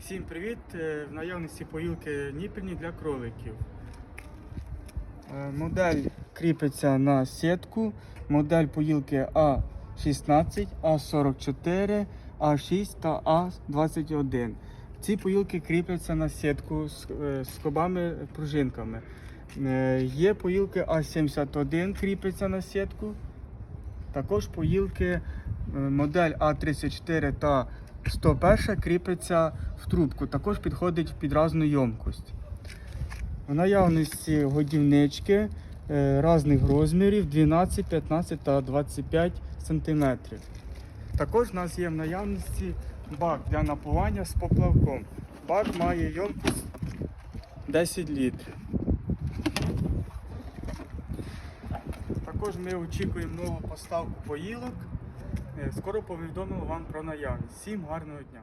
Всім привіт! Е, В наявності поїлки ніпельні для кроликів. Е, Модель кріпиться на сітку. Модель поїлки А16, А44, А6 та А21. Ці поїлки кріпляться на сітку з, е, скобами пружинками. Є поїлки А71 кріпиться на сітку. Також поїлки модель А34 та 101 кріпиться в трубку, також підходить під різну ємкость. В наявності годівнички е, різних розмірів 12, 15 та 25 см. Також в нас є в наявності бак для напування з поплавком. Бак має ємкость 10 літрів. Також ми очікуємо нову поставку поїлок. Е, Скоро повідомимо вам про наявність. Всім гарного дня!